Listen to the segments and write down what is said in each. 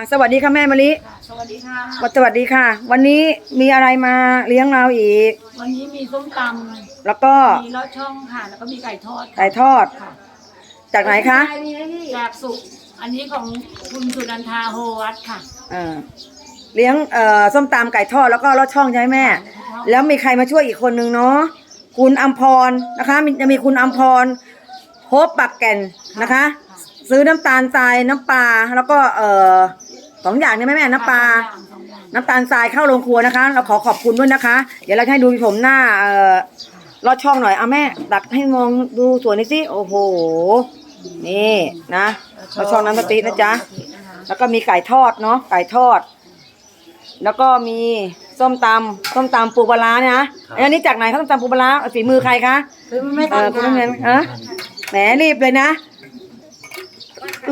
อะสวัสดีค่ะแม่มะลิค่ะสวัสดีค่ะ สวัสดีค่ะ วันนี้มีอะไรมาเลี้ยงเราอีก วันนี้มีส้มตแล้วก็ำมีลอดช่องค่ะ แล้วก็มีไก่ทอดค่ะไก่ทอด ค่ะจากไหนคะจากสุกอันนี้ของคุณสุนันทาโฮวัตค่ะเออเลี้ยงเอ่อส้มตำไก่ทอดแล้วก็รสช่องใช่ไหมแม่ แล้วมีใครมาช่วยอีกคนนึงเนาะคุณอัมพรนะคะมีจะมีคุณอัมพรโฮปปักแก่นนะคะ ซื้อน้ำตาลทรายน้ำปลาแล้วก็เอ่อ สองอย่างเนี่ยแม่แม่น้ำปลาสองอย่างน้ำตาลทรายเข้าโรงครัวนะคะ เราขอขอบคุณด้วยนะคะ เดี๋ยวเราจะให้ดูผมหน้าเอ่อลอดช่องหน่อยเอาแม่ดักให้มองดูสวยหนี่อยสิโอ้โห นี่นะลอดช่องน้ำสติ๊กนะจ๊ะนะคะแล้วก็มีไก่ทอดเนาะไก่ทอด แล้วก็มีส้มตำส้มตำปูปลาร้าเนี่ยนะอันนี้จากไหนคะส้มตำปูปลาร้าฝีมือใครคะคือไม่เออคุณน้ำเงินเออแหมรีบเลยนะ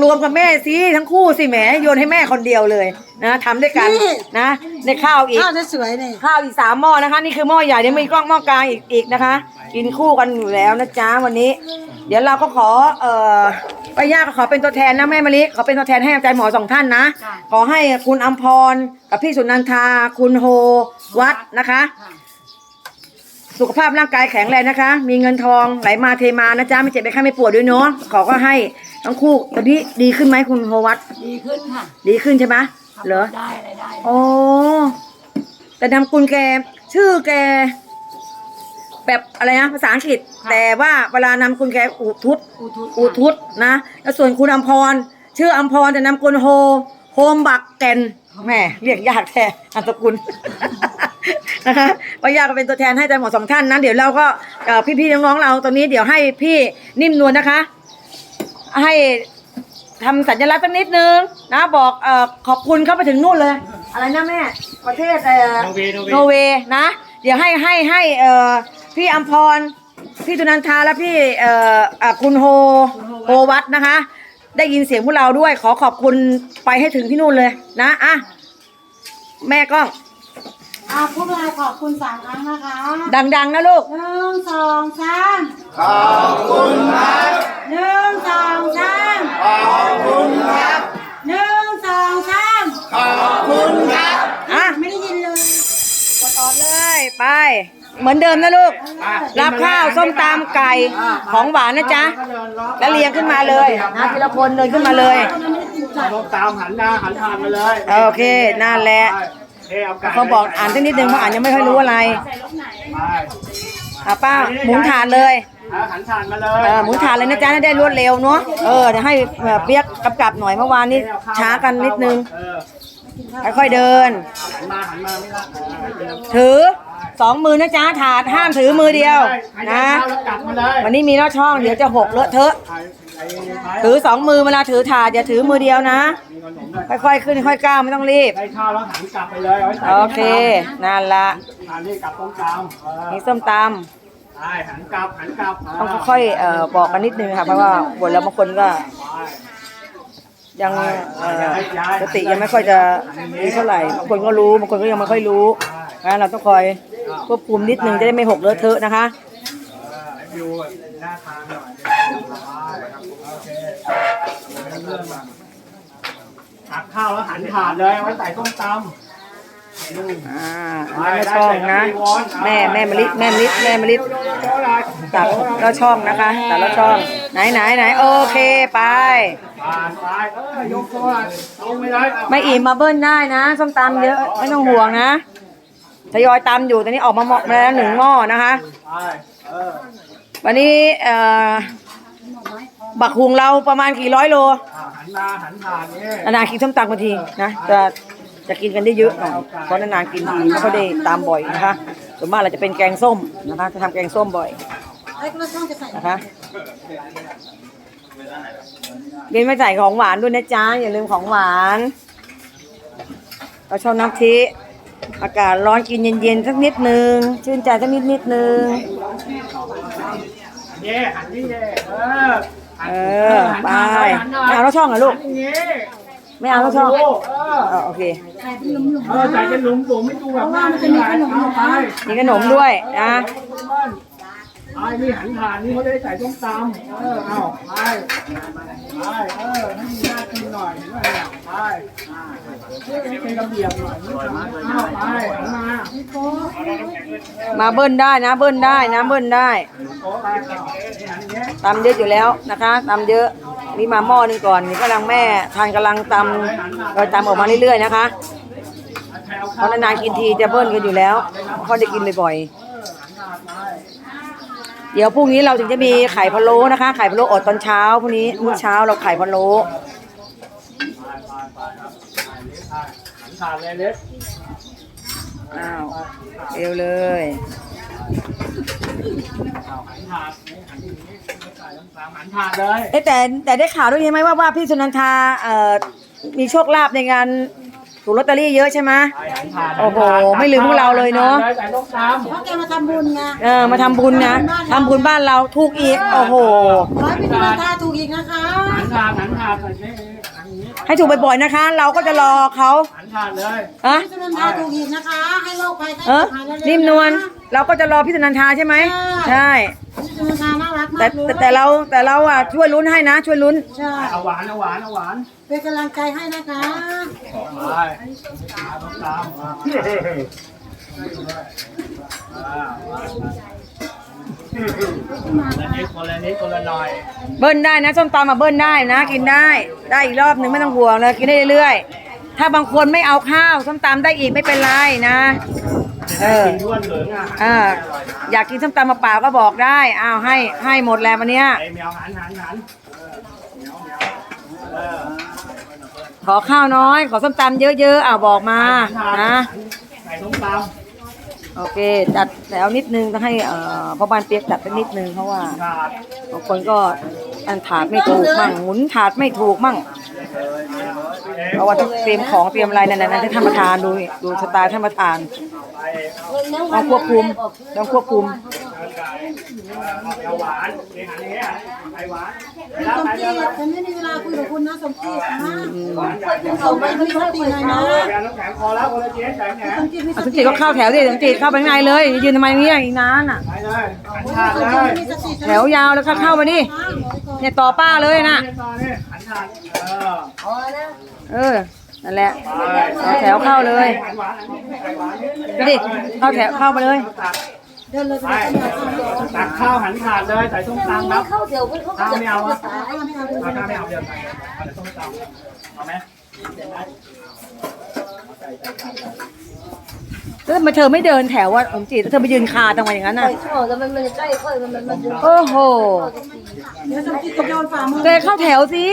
รวมกับแม่สิทั้งคู่สิแหมโยนให้แม่คนเดียวเลยนะทำด้วยกันนะในข้าวอีก ข้าวจะสวยนี่ข้าวอีกสามหม้อนะคะ นี่คือหม้อใหญ่เดี๋ยวมีกล้องหม้อกลางอีกอีกนะคะ กินคู่กันอยู่แล้วนะจ๊ะวันนี้ เดี๋ยวเราก็ขอเอ่อป้าย่าก็ขอเป็นตัวแทนนะแม่มะลิขอเป็นตัวแทนให้อาจารย์หมอสองท่านนะ ขอให้คุณอัมพรกับพี่สุนันทา คุณโฮวัดนะคะค่ะสุขภาพร่างกายแข็งแรงนะคะ มีเงินทองไหลมาเทมานะจ๊ะไม่เจ็บไม่ไข้ไม่ปวดด้วยเนาะขอก็ให้ ทั้งคู่ตอนนี้ดีขึ้นไหมคุณโฮวัดดีขึ้นค่ะดีขึ้นใช่ไหมขับเหรอถได้อะไรได้โอ้แต่นามกุลแกชื่อแก แบบอะไรนะภาษาอังกฤษ แต่ว่าเวลานามกุลแกอุทุตอุทุศอุทุตนะแล้วส่วนคุณอัมพร ชื่ออัมพรแต่นามกุลโฮโฮมบักแกนแหม่เรียกยากแท้นามสกุลนะคะป้ายาก็เป็นตัวแทนให้อาจารย์หมอสองท่านนะเดี๋ยวเราก็เอ่อพี่ๆน้องๆเราตอนนี้เดี๋ยวให้พี่นิ่มนวลนะคะ ให้ทำสัญลักษณ์สักนิดนึงนะบอกเอ่อขอบคุณเข้าไปถึงนู่นเลย อะไรนะแม่ประเทศเอ่อโนเวย์โนเวย์ โนเวย์นะ เดี๋ยวให้ให้ให้เอ่อพี่อัมพร พี่ตุนันทาและพี่เอ่ออะคุณโฮโฮวัตนะคะ ได้ยินเสียงพวกเราด้วยขอขอบคุณไปให้ถึงที่นู่นเลยนะอะแม่กล้อง อ่าพวกเราขอบคุณสามครั้งนะคะดัง ๆ นะลูกหนึ่งสองสามขอบคุณครับหนึ่งสองสามขอบคุณครับหนึ่งสองสามอะไม่ได้ยินเลยกดออดเลยไป เหมือนเดิมนะลูก รับข้าวส้มตำไก่ของหวานนะจ๊ะ แล้วเรียงขึ้นมาเลยนะทีละคนเดินขึ้นมาเลยลงตามหันหน้าหันผ่านมาเลย โอเคนั่นแหละ เอ้เอาไก่เขาบอกอ่านสักนิดนึงเพราะอ่านยังไม่ค่อยรู้อะไรไปอะป้าหมุนถาดเลยเอาหันผ่านมาเลยเออหมุนถาดเลยนะจ๊ะได้รวดเร็วเนาะเออเดี๋ยวให้เอ่อเปียกกำกับหน่อยเมื่อวานนี้ช้ากันนิดนึงเออค่อยๆเดินหันมาหันมาไม่ได้เออถือสองมือนะจ๊ะถาดห้ามถือมือเดียวใครได้นะข้าวแล้วกลับมาเลยวันนี้มีลอดช่องเดี๋ยวจะหกเลอะเทอะ ใครใครใครถือสองมือเวลาถือถาดอย่าถือมือเดียวนะมีขนมด้วยค่อยๆขึ้นค่อยๆก้าวไม่ต้องรีบ ได้ข้าวแล้วหันกลับไปเลยาไว้ใส่โอเคนั่นละหันนี่กลับตรงกลางเออนี่ส้มตใช่หันกลับหันกลับำต้องค่อยๆเอ่อบอกกันนิดนึงค่ะเพราะว่าบทแล้วบางคนก็ ยังเอ่อสติยังไม่ค่อยจะดีเท่าไหร่บางคนก็รู้บางคนก็ยังไม่ค่อยรู้นะเราต้องคอยควบคุมนิดนึงจะได้ไม่หกเลอะเทอะนะคะเออให้วิวหน้าทางหน่อยโอเค เริ่มมาตักข้าวแล้วหันถาดเลยเอาไว้ใส่ต้มตำอ่าอันนั้นก็ช่องนะ แม่แม่มะลิแม่มะลิแม่มะลิตัดแล้วช่องนะคะตัดแล้วช่อง ไหนไหนไหนโอเคไป ผ่านไปเออยกตัวลงไปเลยเอาไม่อิ่มมาเบิ้ลได้นะส้มตำเยอะไม่ต้องห่วงนะทยอยตำอยู่ตอนนี้ออกมาหมดแล้วหนึ่งหม้อนะคะ ไปเออ วันนี้เอ่อ บักหุงเราประมาณกี่ร้อยโลอะหันมาหันผ่านนี่นานๆกินส้มตำกันทีนะจะจะกินกันได้เยอะหน่อยเพราะนานๆกินทีไม่ค่อยได้ตามบ่อยนะคะส่วนมากเราจะเป็นแกงส้มนะคะจะทำแกงส้มบ่อยไอ้กระช่องจะใส่นะคะเบียนไม่ใส่ของหวานด้วยนะจ๊ะอย่าลืมของหวานเราชอบน้ำทิอากาศร้อนกินเย็นๆสักนิดนึงชื่นใจสักนิดนิดนึงเย่หันนี่เย่เออหัน เออหันไปหน่อยหันหน่อยไม่เอาแล้วช่องเหรอลูกหันอย่างงี้ไม่เอาแล้วช่องโเออเออโอเคใส่เป็นหลุมเออใส่เป็นหลุมหลุมไม่ดูแบบหน้ามันจะมีขนมเอาไปมีขนมด้วยนะเไปนี่หันทานนี่เขาได้ใส่ส้มตำเออเอาไปไปเออให้มีหน้ากินหน่อยด้วยเนี่ยไปเป็นระเบียบหน่อยนี่เอาไปหันมามาเบิ้ลได้นะเบิ้ลได้นะเบิ้ลได้โต๊ะไปเอานี่หันอย่างเยตำเยอะอยู่แล้วนะคะตำเยอะนี่มาหม้อหนึงก่อนนี่กำลังแม่ทานกำลังตำเราตำออกมาเรื่อยๆนะคะเพราะนานๆกินทีจะเบิ้ลกันอยู่แล้วเพราะได้กินบ่อยๆ ดี๋ยวพรุ่งนี้เราถึงจะมีไข่พะโล้นะคะ ไข่พะโล้อดตอนเช้าพรุ่งนี้มื้อเช้าเราไข่พะโล้หันทานเลยเล็กอ้าวเร็วเลยเอาหันทานนี่หันอย่างนี้ใส่ส้มตำหันทานเลยเอ๊ะแต่แต่ได้ข่าวด้วยใช่ไหมว่าว่าพี่สุนันทาเอ่อมีโชคลาภในงาน ถูกลอตเตอรี่เยอะใช่ไหมไปหันทานโอ้โห ไม่ลืมพวกเราเลยเนอะใส่ส้มตำเพราะแกมาทำบุญไงเออมาทำบุญนะทำบุญบ้านเราถูกอีก โอ้โห ขอให้พี่ธนาคารถูกอีกนะคะหันทานหันทานใส่นี่หันอย่างนี้ให้ถูกบ่อยๆนะคะ เราก็จะรอเขาหันทานเลยฮะพี่ธนาคารถูกอีกนะคะ ให้โรคภัยไข้เออเจ็บหายเร็วๆนิ่มนวล เราก็จะรอพี่สุนันทาใช่ไหมใช่พี่ธนาคารน่ารักแต่มากเลยแต่แต่เราแต่เราอะช่วยลุ้นให้นะ ช่วยลุ้น ใช่เอาหวานเอาหวานเอาหวานเป็นกำลังใจให้นะคะไปส้มตำอ่าคนละนิดคนละนิดคนละหน่อยเบิ้ลได้นะส้มตำมาเบิ้ลได้นะ กินได้ได้อีกรอบหนึ่งไม่ต้องห่วงเลยกินได้เรื่อยๆถ้าบางคนไม่เอาข้าวส้มตำได้อีกไม่เป็นไรนะ เออ กินด้วนเหลืองอะอ่าอยากกินส้มตำมาเปล่าก็บอกได้อ้าวให้ให้หมดแล้ววันเนี้ย ไอ้แมวหันหันหันเออขอข้าวน้อย ขอส้มตำเยอะๆอ้าวบอกมานะใส่ส้มตโอเค จัดแถวนิดนึงต้องให้เอ่อพ่อบ้านเปียกจัดไปนิดนึงเพราะว่าำขาดบางคนก็อันถาดไม่ถูกมั่งหมุนถาดไม่ถูกมั่ง เพราะว่าต้องเตรียมของเตรียมอะไรนั่นน่ะที่ท่านประธานดูดูสไตล์ท่านประธานไป ต้องควบคุมต้องควบคุมหวานเองหันนี้ไอหวานพี่สมจิตฉันไม่มีเวลาคุยกับคุณนะสมจิตนะหวานใหญ่เอาไปที่ค่อยนะเอาแกน้ำแข็งคอแล้วคนะข็งแข็งสมจิตมีสมจิตก็เข้าแถวดิสมจิตเข้าไปข้างในเลย ยืนทำไมเนี่ยอีกนานอะแถวยาวแล้วก็เข้ามาดิเนี่ยต่อป้าเลยนะเออ นั่นแหละไปต่อแถวเข้าเลยหันหวานหันหวานดูดิเข้าแถวเข้ามาเลยตักเดินเลยไปตักข้าวหันขาดเลยใส่ส้มตำครับเข้าเดี๋ยวไม่เข้าข้าวไม่เอาอะไม่เอาไม่เอาเอาข้าวไม่เอาเดี๋ยวใส่เอาแต่ส้มตำเอาไหมแล้วทำไมเธอไม่เดินแถวว่าสมจิตแล้วเธอไปยืนคาทำไมอย่างนั้นไปน่ะเข้าแล้วมันมันใกล้ค่อยมันมันมันโอ้โหเดี๋ยวสมจิตจะโยนฝ่ามือแกเข้าแถวสิ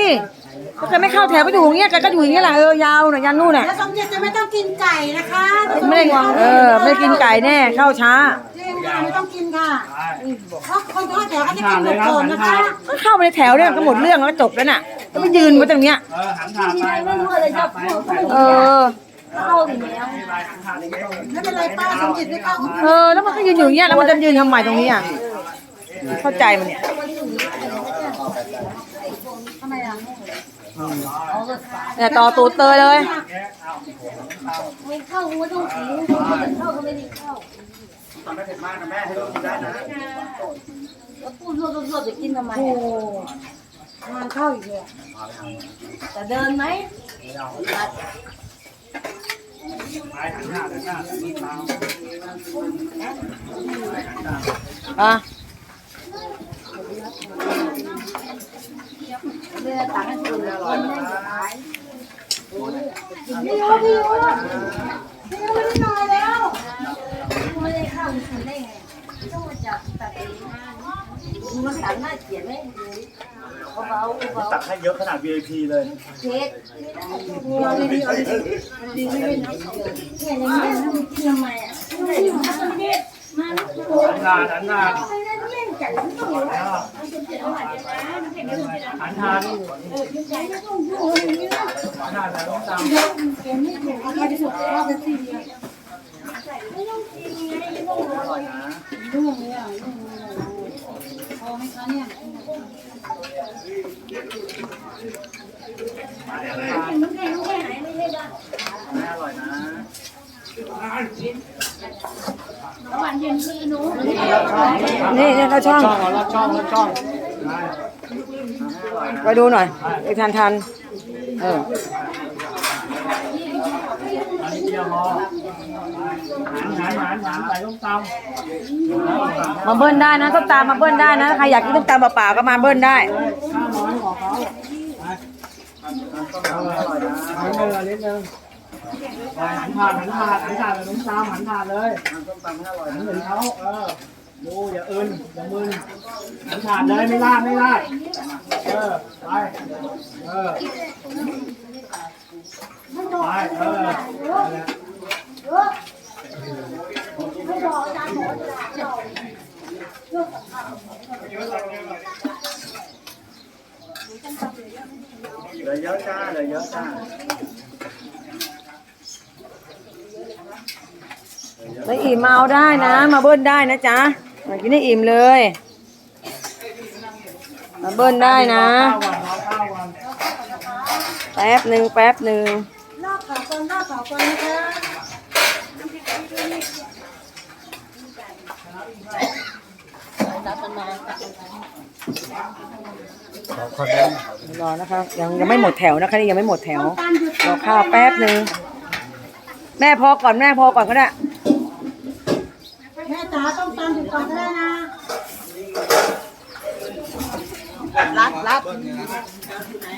ถ้าแกไม่เข้าแถวก็อยู่อย่างเงี้ยแกก็อยู่อย่างเงี้ยแหละเออยาวหน่อยยันนู่นน่ะแล้วสมจิตจะไม่ต้องกินไก่นะคะไม่ได้เออไม่ได้กินไก่แน่เข้าช้าจริงค่ะไม่ต้องกินค่ะไปเพราะคนเข้าแถวเขาจะกินหมดก่อนนะคะก็เข้าไปในแถวเนี่ยก็หมดเรื่องแล้วก็จบแล้วน่ะก็ไปยืนไว้ตรงเนี้ยเออหันขาดไปไม่รู้อะไรจะพูดก็ไม่เออเข้าอยู่แล้วไปหันขาดอย่างเงี้ยไม่เป็นไรป้าสมจิตไม่เข้าก็เออแล้วมันก็ยืนอยู่อย่างเงี้ยแล้วมันจะยืนทำไมตรงนี้อะเข้าใจมันเนี่ยทำไมอะ เนี่ยต่อตูดเตยเลย ไม่เข้าก็ไม่ต้องถึงเข้าก็ไม่ได้เข้าทำไม่เผ็ดมากนะแม่ให้ลูกกินได้นะแล้วพูดรวดๆจะกินทำไมโอ้งานเข้าอีกเลยจะเดินไหมไป หันขาดหันขาดนี่ตามอะเรือต่างกันอยู่คนไม่ขายพี่โอพี่โอพี่โอไม่ได้นอนแล้วไม่ได้เข้าคุณได้ไงต้องมาจับตัดเองมันตัดหน้าเขียนไม่เบาเบาตักให้เยอะขนาด VIP เลยเช็ดเอาดีๆเอาดีเนี่ยอย่างนี้มันทำไมอะหันขาดหันขาดหันขาด หันขาดแต่ต้องตามๆเอาไปที่สุดเอาไปที่เดียวร่วงเลยอะร่วงเลยพอไหมคะเนี่ยแม่อร่อยนะเหวา นเย็นคือหนูนี่นี่เขาช่องช่องเอารับช่องรับช่องได้ไปดูหน่อยไปทันทันเอออันนี้เดียวพอหันหันหันหันใส่ต้มตำมาเบิ้ลได้นะส้มตำมาเบิ้ลได้นะใครอยากกินส้มตำเปล่าๆก็มาเบิ้ลได้เลยข้าวน้อยบอกเขาไปเออนิดนึงนิดนึงไปหันผ่านหันผ่านหันผ่านเลยต้มตำหันผ่านเลยหันเหมือนเขาเออดูอย่าเอินอย่ามึนหันผ่านเลยไม่ลาดไม่ลาดเออไปเออไปเออนั่นแหละเหลือเยอะจ้าเหลือเยอะจ้า แล้วอิ่มมาเอาได้นะ มาเบิ้ลได้นะจ๊ะมากินให้อิ่มเลย มาเบิ้ลได้นะ แป๊บหนึ่งแป๊บหนึ่งรอบสองคนรอบสองคนนะคะรอนะคะยังยังไม่หมดแถวนะคะนี่ยังไม่หมดแถวรอข้าวแป๊บหนึ่งแม่พอก่อนแม่พอก่อนก็ได้ แม่จ๋าต้องตามหยุดก่อนก็ได้นะ รัดรัด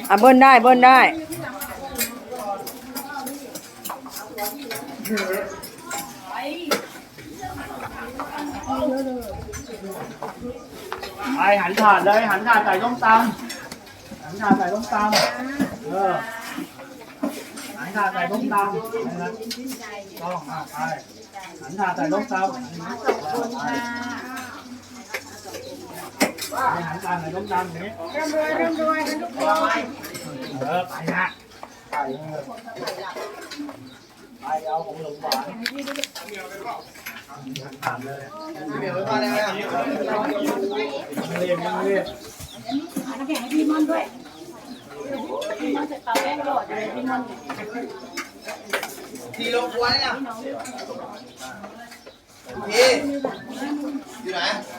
อะเบิ้ลได้เบิ้ลได้ไปหันถาดเลยหันถาดใส่ต้มตำหันถาดใส่ต้มตำเออหันถาดใส่ต้มตำนะต้องอะไปหันถาดใส่ต้มตำ หันถาดใส่ต้มตำอย่างนี้ร่ำรวยร่ำรวยกันทุกคนเออไปนะไปเออไปเอาของหลงหวานหันถาดเลยไม่เรียนไม่เรียนน้ำแข็งให้พี่ม่อนด้วยพี่ม่อนใส่เตาแป้งหลอดเลยพี่ม่อนทีลงครัวเนี่ยพี่อยู่ไหน